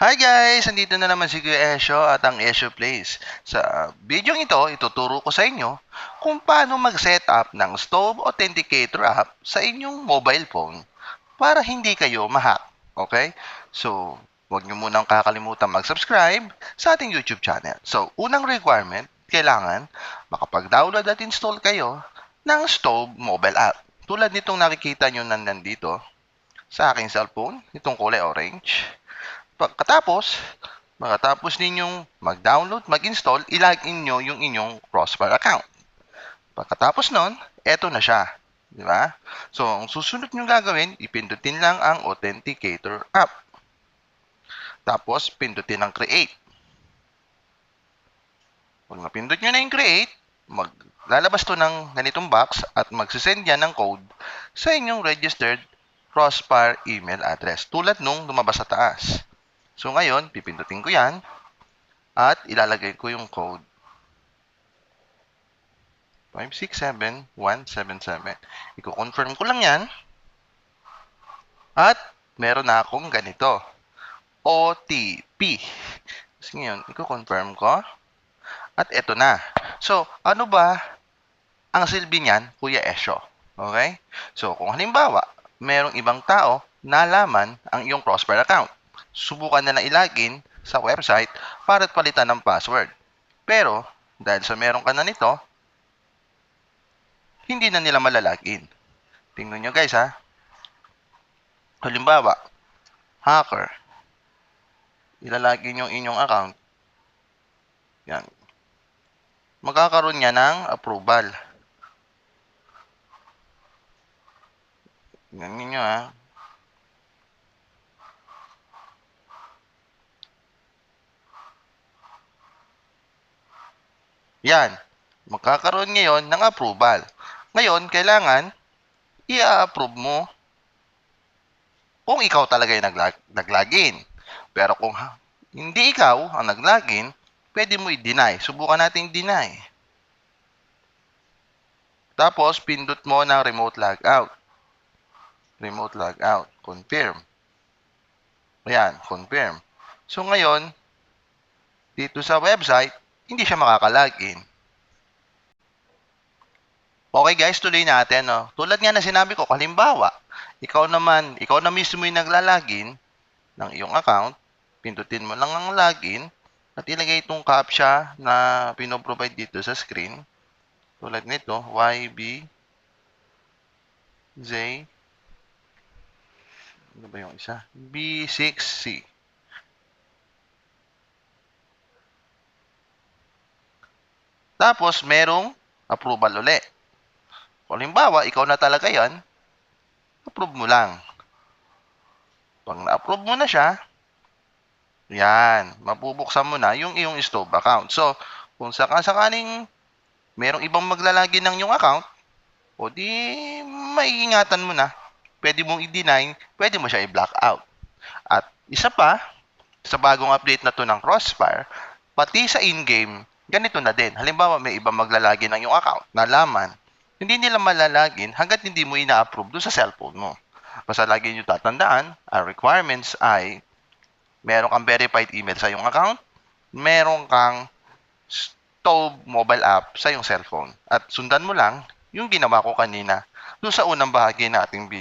Hi guys! Andito na naman si Kuya Esyo at ang Esyo Place. Sa video ito, ituturo ko sa inyo kung paano mag-setup ng Stove Authenticator app sa inyong mobile phone para hindi kayo mahack. Okay? So, huwag nyo munang kakalimutan mag-subscribe sa ating YouTube channel. So, unang requirement, kailangan makapag-download at install kayo ng Stove mobile app. Tulad nitong nakikita nyo na nandito sa aking cellphone, itong kulay orange. Pagkatapos, makatapos ninyong mag-download, mag-install, ilagin nyo yung inyong Crossfire account. Pagkatapos nun, eto na siya. Di ba? So, ang susunod nyo gagawin, ipindutin lang ang Authenticator app. Tapos, pindutin ang Create. Pag napindot nyo na yung Create, maglalabas to ng ganitong box at magsisend yan ng code sa inyong registered Crossfire email address. Tulad nung lumabas sa taas. So ngayon, pipindutin ko yan at ilalagay ko yung code. 567177. Iko-confirm ko lang yan. At meron na akong ganito. OTP. Tapos ngayon, iko-confirm ko. At eto na. So, ano ba ang silbi niyan, Kuya Esyo? Okay? So, kung halimbawa, merong ibang tao na laman ang iyong Crossfire account subukan na lang ilagin sa website para palitan ng password. Pero, dahil sa meron ka na nito, hindi na nila malalagin. Tingnan nyo guys ha. Halimbawa, hacker. Ilalagin yung inyong account. Yan. Magkakaroon niya ng approval. Tingnan ninyo ha. Yan. Magkakaroon ngayon ng approval. Ngayon, kailangan i-approve mo kung ikaw talaga yung naglag naglagin. Pero kung hindi ikaw ang naglagin, pwede mo i-deny. Subukan natin deny. Tapos, pindot mo ng remote logout. Remote logout. Confirm. Ayan, confirm. So, ngayon, dito sa website, hindi siya makakalagin. Okay guys, tuloy natin. No? Tulad nga na sinabi ko, halimbawa, ikaw naman, ikaw na mismo yung naglalagin ng iyong account, pindutin mo lang ang login, at ilagay itong captcha na pinoprovide dito sa screen. Tulad nito, YB Z ano ba yung isa? B6C. Tapos, merong approval uli. Kung halimbawa, ikaw na talaga yan, approve mo lang. Pag na-approve mo na siya, yan, mabubuksan mo na yung iyong stove account. So, kung sakasakaling merong ibang maglalagi ng iyong account, o di maiingatan mo na. Pwede mong i-deny, pwede mo siya i-block out. At isa pa, sa bagong update na to ng Crossfire, pati sa in-game, ganito na din. Halimbawa, may ibang maglalagi ng iyong account, nalaman, hindi nila malalagin hanggat hindi mo ina-approve doon sa cellphone mo. Basta lagi nyo tatandaan, ang requirements ay meron kang verified email sa iyong account, meron kang Stove mobile app sa iyong cellphone. At sundan mo lang yung ginawa ko kanina doon sa unang bahagi nating video.